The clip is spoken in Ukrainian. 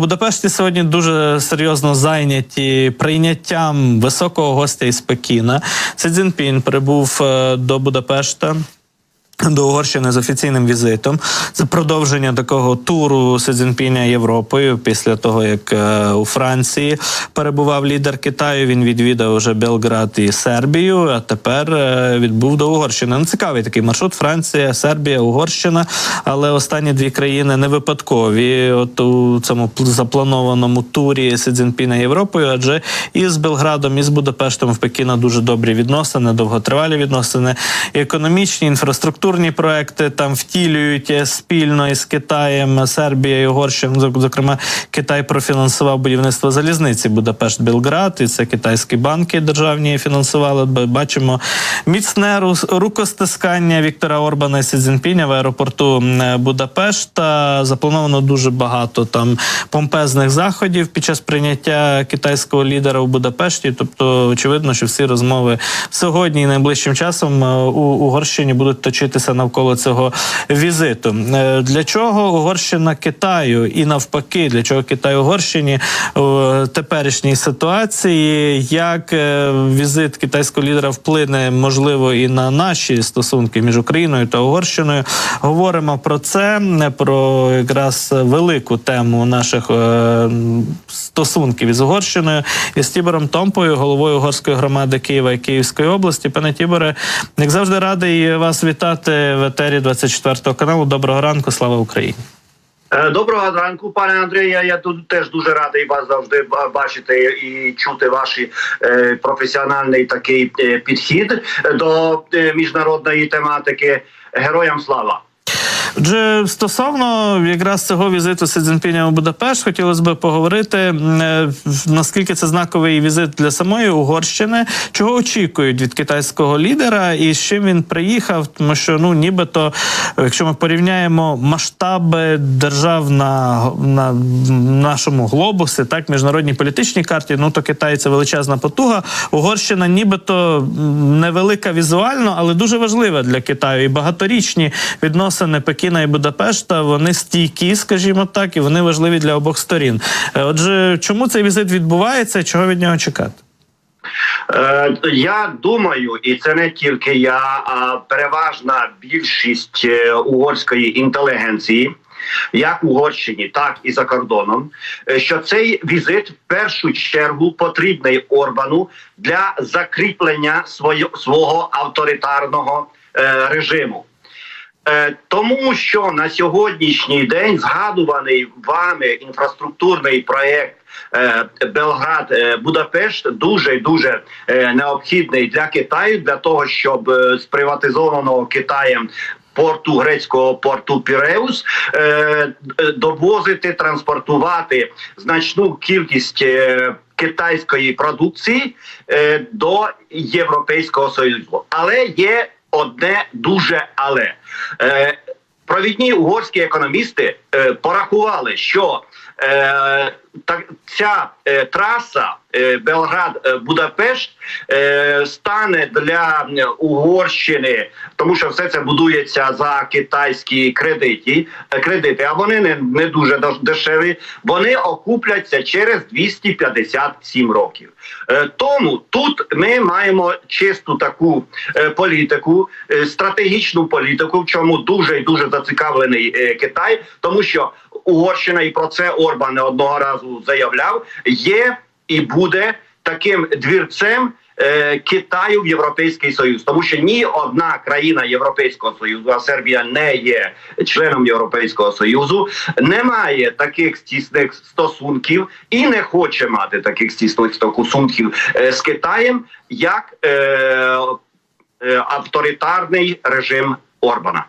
Будапешті сьогодні дуже серйозно зайняті прийняттям високого гостя із Пекіна. Це Цзіньпін прибув е, до Будапешта. До Угорщини з офіційним візитом це продовження такого туру Си Цзіньпіня Європою. Після того як е, у Франції перебував лідер Китаю. Він відвідав вже Белград і Сербію. А тепер е, відбув до Угорщини. Ну, цікавий такий маршрут: Франція, Сербія, Угорщина. Але останні дві країни не випадкові. От у цьому пл- запланованому турі Си Цзіньпіна Європою, адже і з Белградом, і з Будапештом в Пекіна дуже добрі відносини, довготривалі відносини, і економічні, інфраструктурні проекти там втілюють е, спільно із Китаєм, Угорщина. Зок- Зокрема, Китай профінансував будівництво залізниці Будапешт-Белград, і це китайські банки державні фінансували. Бачимо міцне рукостискання Віктора Орбана і Сі Цзіньпіня в аеропорту Будапешта. Заплановано дуже багато там помпезних заходів під час прийняття китайського лідера у Будапешті. Тобто, очевидно, що всі розмови сьогодні і найближчим часом е, у Угорщині будуть точитися навколо цього візиту. Е, Для чого Угорщина Китаю і навпаки, для чого Китай Угорщині у теперішній ситуації? Як е, візит китайського лідера вплине можливо і на наші стосунки між Україною та Угорщиною? Говоримо про це, не про якраз велику тему наших е, стосунків із Угорщиною із Тібором Томпою, головою угорської громади Києва і Київської області. Пане Тіборе, як завжди, радий вас вітати в етері 24 каналу. Доброго ранку, слава Україні! Е, Доброго ранку, пане Андрію. Я тут теж дуже радий вас завжди бачити і чути ваш е, професіональний такий е, підхід до міжнародної тематики. Героям слава! Отже, стосовно якраз цього візиту Си Цзіньпіня у Будапешт, хотілося б поговорити е, наскільки це знаковий візит для самої Угорщини, чого очікують від китайського лідера і з чим він приїхав, тому що ну нібито, якщо ми порівняємо масштаби держав на, на нашому глобусі, так міжнародній політичній карті, ну то Китай це величезна потуга. Угорщина, нібито невелика візуально, але дуже важлива для Китаю. І багаторічні відносини Пекіна і Будапешта вони стійкі, скажімо так, і вони важливі для обох сторін. Е, Отже, чому цей візит відбувається? Чого від нього чекати? Е, Я думаю, і це не тільки я, а переважна більшість е, угорської інтелігенції. Як Угорщині, так і за кордоном, що цей візит в першу чергу потрібний Орбану для закріплення своє- свого авторитарного режиму. Е, Тому що на сьогоднішній день згадуваний вами інфраструктурний проєкт е, Белград е, Будапешт дуже дуже необхідний для Китаю для того, щоб з приватизованого Китаєм. Порту грецького порту Піреус довозити, транспортувати значну кількість китайської продукції до Європейського союзу, але є одне дуже але. Е, провідні угорські економісти е, порахували, що е, так, ця е, траса е, Белград-Будапешт стане для Угорщини, тому що все це будується за китайські кредиті, кредити, а вони не, не дуже дешеві. Вони окупляться через 257 років. Тому тут ми маємо чисту таку політику, стратегічну політику, в чому дуже і дуже зацікавлений Китай, тому що Угорщина і про це Орбан не одного разу заявляв, є і буде таким двірцем. е, Китаю в Європейський Союз, тому що ні одна країна Європейського Союзу, а Сербія не є членом Європейського Союзу, не має таких стісних стосунків і не хоче мати таких стісних стосунків е, з Китаєм, як е, е, авторитарний режим Орбана.